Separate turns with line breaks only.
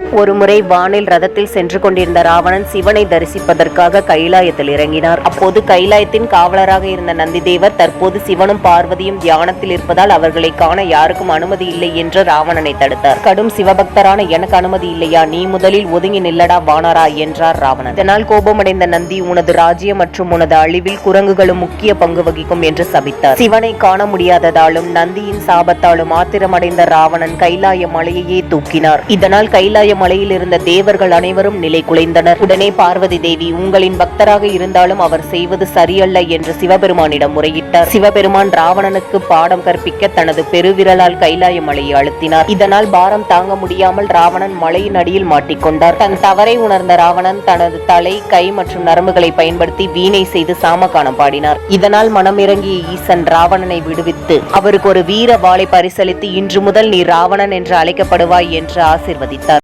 ஒருமுறை வானில் ரதத்தில் சென்று கொண்டிருந்த ராவணன் சிவனை தரிசிப்பதற்காக கைலாயத்தில் இறங்கினார். அப்போது கைலாயத்தின் காவலராக இருந்த நந்திதேவர் தற்போது சிவனும் பார்வதியும் தியானத்தில் இருப்பதால் அவர்களை காண யாருக்கும் அனுமதி இல்லை என்று ராவணனை தடுத்தார். கடும் சிவபக்தரான எனக்கு அனுமதி இல்லையா? நீ முதலில் ஒதுங்கி நில்லடா வானரா என்றார் ராவணன். இதனால் கோபமடைந்த நந்தி உனது ராஜ்யம் மற்றும் உனது அழிவில் குரங்குகளும் முக்கிய பங்கு வகிக்கும் என்று சபித்தார். சிவனை காண முடியாததாலும் நந்தியின் சாபத்தாலும் ஆத்திரமடைந்த ராவணன் கைலாய மலையையே தூக்கினார். இதனால் கைலாய மலையில் இருந்த தேவர்கள் அனைவரும் நிலை குலைந்தனர். உடனே பார்வதி தேவி உங்களின் பக்தராக இருந்தாலும் அவர் செய்வது சரியல்ல என்று சிவபெருமானிடம் முறையிட்டார். சிவபெருமான் ராவணனுக்கு பாடம் கற்பிக்க தனது பெருவிரலால் கைலாய மலையை அழுத்தினார். இதனால் பாரம் தாங்க முடியாமல் ராவணன் மலையின் அடியில் மாட்டிக்கொண்டார். தன் தவறை உணர்ந்த ராவணன் தனது தலை கை மற்றும் நரம்புகளை பயன்படுத்தி வீணை செய்து சாமகானம் பாடினார். இதனால் மனமிறங்கிய ஈசன் ராவணனை விடுவித்து அவருக்கு ஒரு வீர வாளை பரிசளித்து இன்று முதல் நீ ராவணன் என்று அழைக்கப்படுவாய் என்று ஆசிர்வதித்தார்.